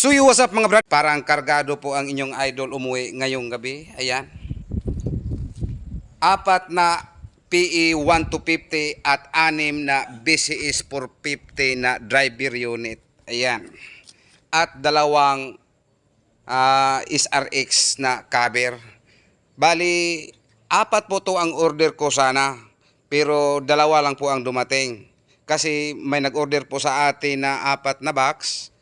So you, what's up mga brad? Parang kargado po ang inyong idol umuwi ngayong gabi. Ayan. Apat na PE 1 to 50 at anim na BCS 450 na driver unit. Ayan. At dalawang ah, SRX na cover. Bali, apat po to ang order ko sana. Pero dalawa lang po ang dumating. Kasi may nag-order po sa atin na apat na box.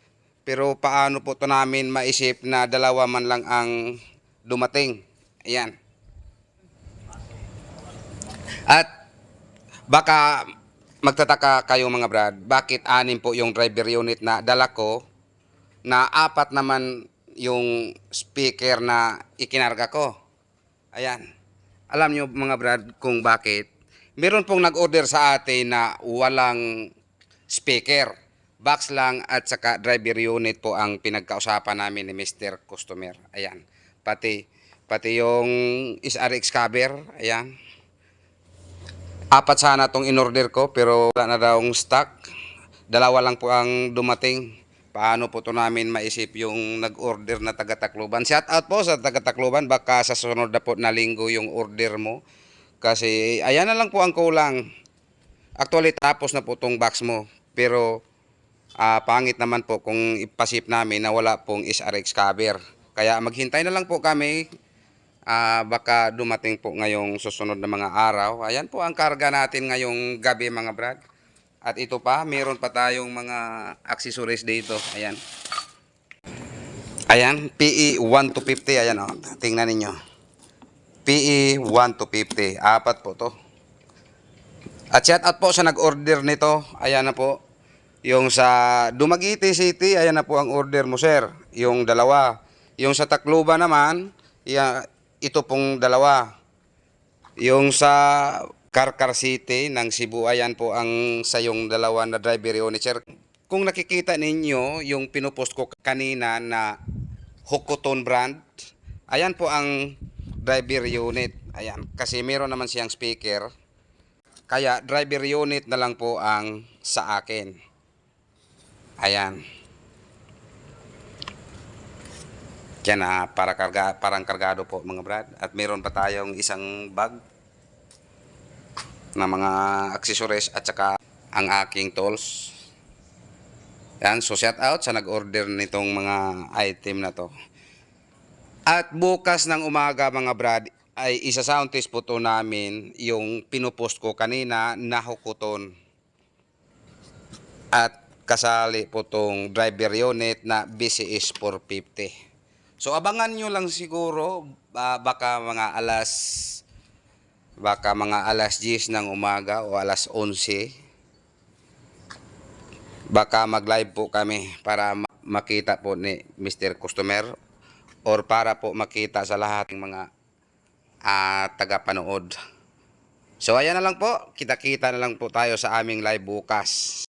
Pero paano po to namin maisip na dalawa man lang ang dumating. Ayan. At baka magtataka kayo mga brad, bakit anim po yung driver unit na dala ko na apat naman yung speaker na ikinarga ko. Ayan. Alam nyo mga brad kung bakit. Meron pong nag-order sa atin na walang speaker. Box lang at saka driver unit po ang pinagkausapan namin ni Mr. Customer. Ayan. Pati pati yung SRX cover. Ayan. Apat sana tong in-order ko pero wala na daw stock. Dalawa lang po ang dumating. Paano po to namin maisip yung nag-order na taga-Tacloban? Shout out po sa taga-Tacloban. Baka sa sunod na po na linggo yung order mo. Kasi ayan na lang po ang kulang. Actually tapos na po tong box mo. Pero ah, pangit naman po kung ipasip namin na wala pong SRX cover. Kaya maghintay na lang po kami Ah, baka dumating po ngayong susunod na mga araw. Ayan po ang karga natin ngayong gabi mga brad. At ito pa, meron pa tayong mga accessories dito. Ayan. Ayan, PE 1 to 50. Ayan o, tingnan ninyo. PE 1 to 50. Apat po to. At shout out po sa nag-order nito. Ayan na po. Yung sa Dumaguete City, ayan na po ang order mo, sir. Yung dalawa. Yung sa Tacloban naman, ya, ito pong dalawa. Yung sa Karkar City ng Cebu, ayan po ang sa yung dalawa na driver unit, sir. Kung nakikita ninyo, yung pinupost ko kanina na Hokoton brand, ayan po ang driver unit. Ayan, kasi meron naman siyang speaker. Kaya driver unit na lang po ang sa akin. Ayan. Yan na para karga, parang kargado po mga brad. At meron pa tayong isang bag na mga accessories at saka ang aking tools. Yan, so shout out sa nag-order nitong mga item na to. At bukas ng umaga mga brad, ay isa sound test po to namin yung pinupost ko kanina na hukuton. At kasali po tong driver unit na BCS 450. So abangan nyo lang siguro ah, baka mga alas baka mga alas 10 ng umaga o alas 11 baka mag-live po kami para ma- makita po ni Mr. Customer or para po makita sa lahat ng mga ah, tagapanood. So ayan na lang po, kita-kita na lang po tayo sa aming live bukas.